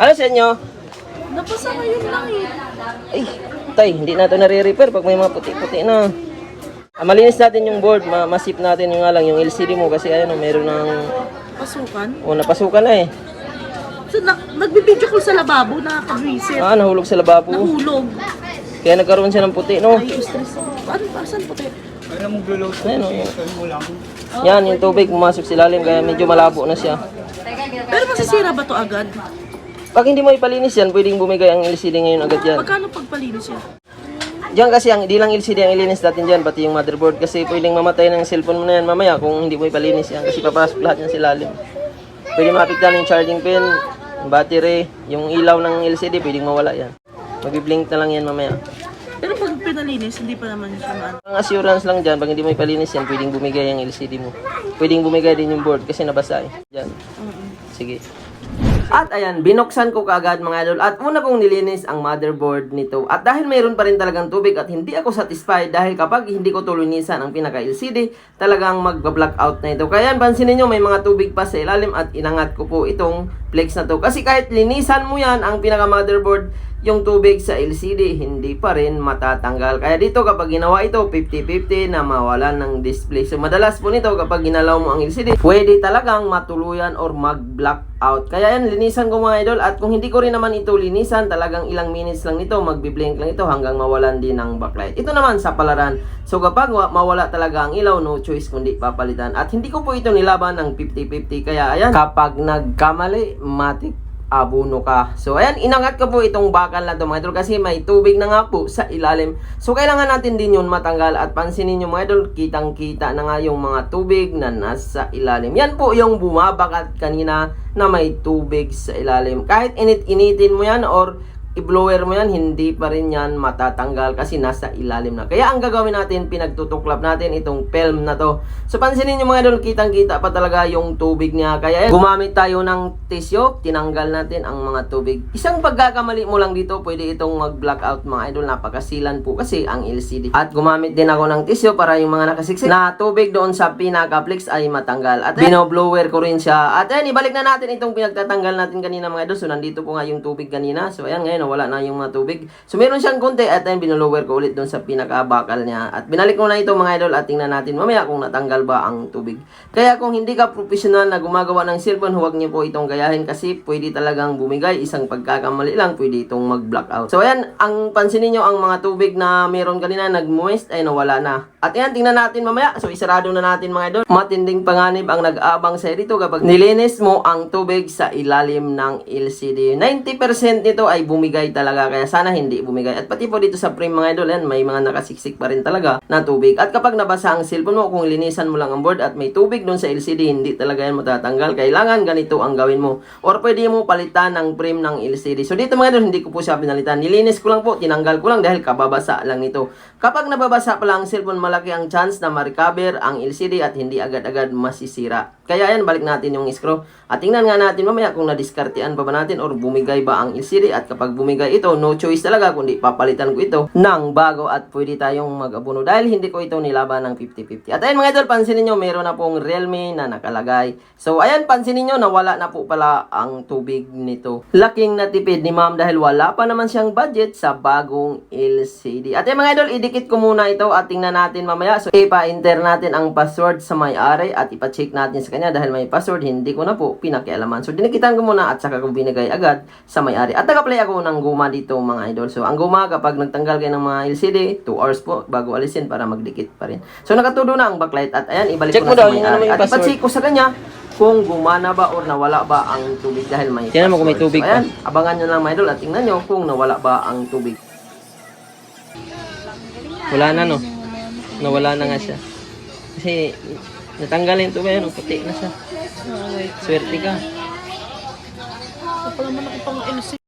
Ano sa inyo? Napasa ngayon lang eh. Ay, tay, hindi na ito nare-repair pag may mga puti-puti na. Ah, malinis natin yung board, ma masip natin yung nga lang, yung LCD mo kasi ayun, meron ng, Pasukan. oh, napasukan na eh. So, na, nagbibideo ko sa lababo, nakakabwisit. Ah, nahulog sa lababo. Nahulog. Kaya nagkaroon siya ng puti, no? Ay, stress ako. Ano, para saan puti? Ayun, oh, yung- Yan, yung tubig pumasok sa ilalim, kaya medyo malabo na siya. Pero masisira ba to agad? Pag hindi mo ipalinis yan, pwedeng bumigay ang LCD ngayon agad yan. Magkano pagpalinis siya? Diyan kasi ang di lang LCD ang ilinis natin diyan pati yung motherboard kasi pwedeng mamatay ng cellphone mo na yan mamaya kung hindi mo ipalinis yan kasi papasok lahat yan sa ilalim. Pwede maapektuhan yung charging pin, yung battery, yung ilaw ng LCD pwedeng mawala yan. Magbi-blink na lang yan mamaya. Pero pag pinalinis, hindi pa naman siya maano. Ang assurance lang diyan pag hindi mo ipalinis yan pwedeng bumigay yung LCD mo. Pwedeng bumigay din yung board kasi nabasa eh. Diyan. Sige. At ayan, binuksan ko kaagad mga idol at una kong nilinis ang motherboard nito. At dahil mayroon pa rin talagang tubig at hindi ako satisfied dahil kapag hindi ko tulunisan ang pinaka-LCD, talagang magba-blackout na ito. Kaya pansinin nyo, may mga tubig pa sa ilalim at inangat ko po itong flex na to. Kasi kahit linisan mo yan, ang pinaka-motherboard, yung tubig sa LCD, hindi pa rin matatanggal. Kaya dito kapag ginawa ito, 50-50 na mawalan ng display. So madalas po nito kapag ginalaw mo ang LCD, pwede talagang matuluyan or mag-black out. Kaya yan, linisan ko mga idol. At kung hindi ko rin naman ito linisan, talagang ilang minutes lang nito, magbi-blink lang ito hanggang mawalan din ng backlight. Ito naman sa palaran. So kapag wa- mawala talaga ang ilaw, no choice kundi papalitan. At hindi ko po ito nilaban ng 50-50. Kaya ayan, kapag nagkamali, matik abuno ka. So, ayan, inangat ko po itong bakal na to mga idol kasi may tubig na nga po sa ilalim. So, kailangan natin din yun matanggal at pansinin nyo mga idol, kitang-kita na nga yung mga tubig na nasa ilalim. Yan po yung bumabakat kanina na may tubig sa ilalim. Kahit init-initin mo yan or i-blower mo yan, hindi pa rin yan matatanggal kasi nasa ilalim na. Kaya ang gagawin natin, pinagtutuklap natin itong film na to. So pansinin nyo mga idol, kitang-kita pa talaga yung tubig niya. Kaya yan, gumamit tayo ng tissue, tinanggal natin ang mga tubig. Isang pagkakamali mo lang dito, pwede itong mag-blackout mga idol. Napakasilan po kasi ang LCD. At gumamit din ako ng tissue para yung mga nakasiksik na tubig doon sa pinaka-flex ay matanggal. At binoblower ko rin siya. At ayan, ibalik na natin itong pinagtatanggal natin kanina mga idol. So nandito po nga yung tubig kanina. So ayan, ngayon wala na yung mga tubig. So meron siyang konti at ayan, binolower ko ulit doon sa pinaka-bakal niya. At binalik ko na ito mga idol at tingnan natin mamaya kung natanggal ba ang tubig. Kaya kung hindi ka professional na gumagawa ng cellphone, huwag niyo po itong gayahin kasi pwede talagang bumigay. Isang pagkakamali lang, pwede itong mag-blackout. So ayan, ang pansinin nyo ang mga tubig na meron kanina nag-moist ay nawala na. At ayan, tingnan natin mamaya. So isarado na natin mga idol. Matinding panganib ang nag-aabang sa dito kapag nilinis mo ang tubig sa ilalim ng LCD. 90% nito ay bumigay talaga kaya sana hindi bumigay. At pati po dito sa frame mga idol, yan, may mga nakasiksik pa rin talaga na tubig. At kapag nabasa ang cellphone mo, kung linisan mo lang ang board at may tubig doon sa LCD, hindi talaga yan matatanggal. Kailangan ganito ang gawin mo. Or pwede mo palitan ng frame ng LCD. So dito mga idol, hindi ko po siya pinalitan. Nilinis ko lang po, tinanggal ko lang dahil kababasa lang nito. Kapag nababasa pa lang ang cellphone, malaki ang chance na ma-recover ang LCD at hindi agad-agad masisira. Kaya yan, balik natin yung screw. At tingnan nga natin mamaya kung nadiskartean pa ba natin or bumigay ba ang LCD. At kapag bumigay ito, no choice talaga kundi papalitan ko ito ng bago at pwede tayong mag-abuno dahil hindi ko ito nilaban ng 50-50. At ayan mga idol, pansinin nyo, meron na pong Realme na nakalagay. So ayan, pansinin nyo, nawala na po pala ang tubig nito. Laking natipid ni ma'am dahil wala pa naman siyang budget sa bagong LCD. At ayan mga idol, idikit ko muna ito at tingnan natin mamaya. So ipa-enter natin ang password sa may-ari at ipa-check natin sa kanya dahil may password, hindi ko na po pinakialaman. So dinikitan ko muna at saka ko binigay agad sa may-ari. At nag-apply ako ng guma dito mga idol. So ang guma kapag nagtanggal kayo ng mga LCD, 2 hours po bago alisin para magdikit pa rin. So nakatudo na ang backlight at ayan, ibalik Check ko na daw sa ano may-ari. yung At ipa-check ko sa kanya kung gumana ba or nawala ba ang tubig dahil may Tingnan mo kung may tubig So, ayan, abangan nyo lang mga idol at tingnan nyo kung nawala ba ang tubig. Wala na no. Nawala na nga siya. Kasi natanggal yung tubig, ano, puti na siya. Swerte ka. Kapag naman ako pang LC.